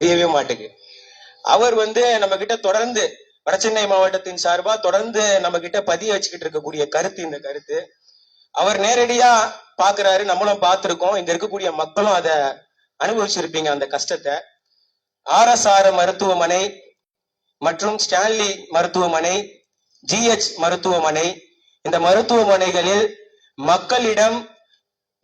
தெரியவே மாட்டேங்குது. அவர் வந்து நம்ம கிட்ட தொடர்ந்து வடசென்னை மாவட்டத்தின் சார்பா தொடர்ந்து நம்ம கிட்ட பதிய வச்சுக்கிட்டு இருக்கக்கூடிய கருத்து இந்த கருத்து. அவர் நேரடியா பாக்குறாரு நம்மளும் பார்த்திருக்கோம் இங்க இருக்கக்கூடிய மக்களும் அத அனுபவிச்சிருப்பீங்க அந்த கஷ்டத்தை. ஆர்எஸ்ஆர் மருத்துவமனை மற்றும் ஸ்டான்லி மருத்துவமனை ஜிஹெச் மருத்துவமனை இந்த மருத்துவமனைகளில் மக்களிடம்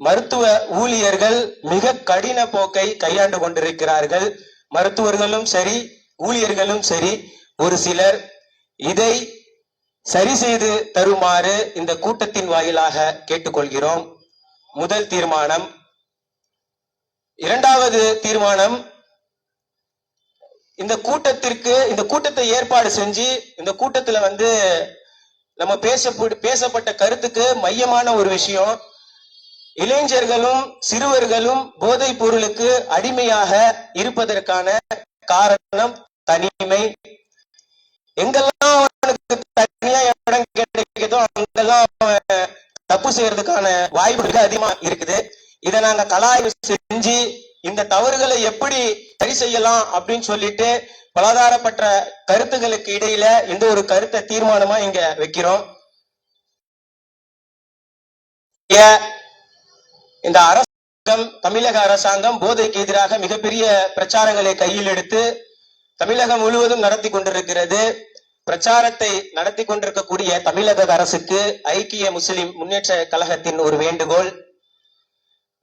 மருத்துவ ஊழியர்கள் மிக கடின போக்கை கையாண்டு கொண்டிருக்கிறார்கள். மருத்துவர்களும் சரி ஊழியர்களும் சரி ஒரு சிலர் இதை சரி செய்து தருமாறு இந்த கூட்டத்தின் வாயிலாக கேட்டுக்கொள்கிறோம். முதல் தீர்மானம். இரண்டாவது தீர்மானம் இந்த கூட்டத்திற்கு இந்த கூட்டத்தை ஏற்பாடு செஞ்சு இந்த கூட்டத்துல வந்து நம்ம பேச பேசப்பட்ட கருத்துக்கு மையமான ஒரு விஷயம் இளைஞர்களும் சிறுவர்களும் போதைப் பொருளுக்கு அடிமையாக இருப்பதற்கான காரணம் தனிமை. எங்கெல்லாம் அவனுக்கு தனியா இடம் கிடைக்குதோ அங்கெல்லாம் அவன் தப்பு செய்யறதுக்கான வாய்ப்புகள் அதிகமா இருக்குது. இதை நாங்க கலாய்வு செஞ்சு இந்த தவறுகளை எப்படி சரி செய்யலாம் அப்படின்னு சொல்லிட்டு பலதாரப்பட்ட கருத்துகளுக்கு இடையில இந்த ஒரு கருத்தை தீர்மானமா இங்க வைக்கிறோம். இந்த அரசாங்கம் தமிழக அரசாங்கம் போதைக்கு எதிராக மிகப்பெரிய பிரச்சாரங்களை கையில் எடுத்து தமிழகம் முழுவதும் நடத்தி கொண்டிருக்கிறது. பிரச்சாரத்தை நடத்தி கொண்டிருக்கக்கூடிய தமிழக அரசுக்கு ஐக்கிய முஸ்லிம் முன்னேற்ற கழகத்தின் ஒரு வேண்டுகோள்.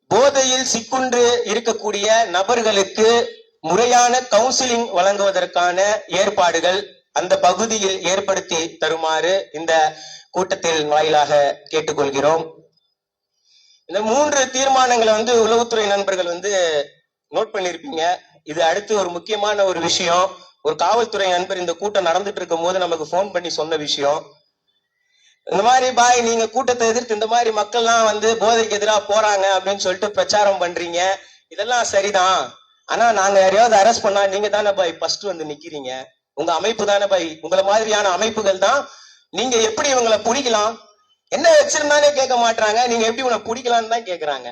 போதையில் சிக்குண்டு இருக்கக்கூடிய நபர்களுக்கு முறையான கவுன்சிலிங் வழங்குவதற்கான ஏற்பாடுகள் அந்த பகுதியில் ஏற்படுத்தி தருமாறு இந்த கூட்டத்தில் வாயிலாக கேட்டுக்கொள்கிறோம். இந்த மூன்று தீர்மானங்களை வந்து உளவுத்துறை நண்பர்கள் வந்து நோட் பண்ணிருப்பீங்க. இது அடுத்து ஒரு முக்கியமான ஒரு விஷயம். ஒரு காவல்துறை நண்பர் இந்த கூட்டம் நடந்துட்டு இருக்கும் போது நமக்கு போன் பண்ணி சொன்ன விஷயம். இந்த மாதிரி பாய் நீங்க கூட்டத்தை எதிர்த்து இந்த மாதிரி மக்கள்லாம் வந்து போதைக்கு எதிராக போறாங்க அப்படின்னு சொல்லிட்டு பிரச்சாரம் பண்றீங்க. இதெல்லாம் சரிதான். ஆனா நாங்க யாரையாவது அரெஸ்ட் பண்ணா நீங்க தானே பாய் ஃபர்ஸ்ட் வந்து நிக்கிறீங்க. உங்க அமைப்பு தானே பாய். உங்களை மாதிரியான அமைப்புகள் தான் நீங்க எப்படி இவங்களை பிடிக்கலாம்? என்ன வச்சிருந்தானே கேட்க மாட்டாங்க நீங்க எப்படி உன பிடிக்கலான்னு தான் கேக்குறாங்க.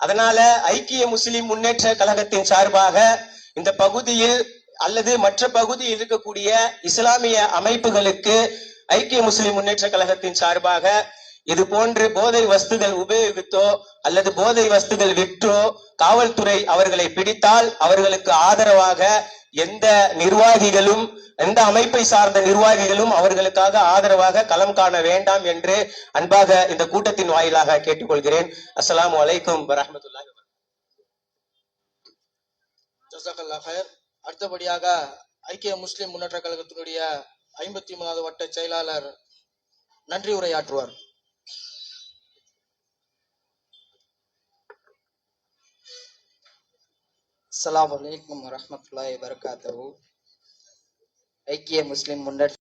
அதனால ஐக்கிய முஸ்லிம் முன்னேற்ற கழகத்தின் சார்பாக இந்த பகுதியில் அல்லது மற்ற பகுதியில் இருக்கக்கூடிய இஸ்லாமிய அமைப்புகளுக்கு ஐக்கிய முஸ்லிம் முன்னேற்ற கழகத்தின் சார்பாக இது போன்று போதை வஸ்துகள் உபயோகித்தோ அல்லது போதை வஸ்துகள் விற்றோ காவல்துறை அவர்களை பிடித்தால் அவர்களுக்கு ஆதரவாக எந்த நிர்வாகிகளும் எந்த அமைப்பை சார்ந்த நிர்வாகிகளும் அவர்களுக்காக ஆதரவாக களம் காண வேண்டாம் என்று அன்பாக இந்த கூட்டத்தின் வாயிலாக கேட்டுக்கொள்கிறேன். அஸ்லாம் அலைக்கும் வரமத்துல்லா அடுத்தபடியாக ஐக்கிய முஸ்லிம் முன்னேற்ற கழகத்தினுடைய ஐம்பத்தி மூணாவது வட்ட செயலாளர் நன்றி உரையாற்றுவார். அஸ்ஸலாமு அலைக்கும் வரஹ்மத்துல்லாஹி வபரகாத்துஹு ஐக்கிய முஸ்லிம் முன்னேற்ற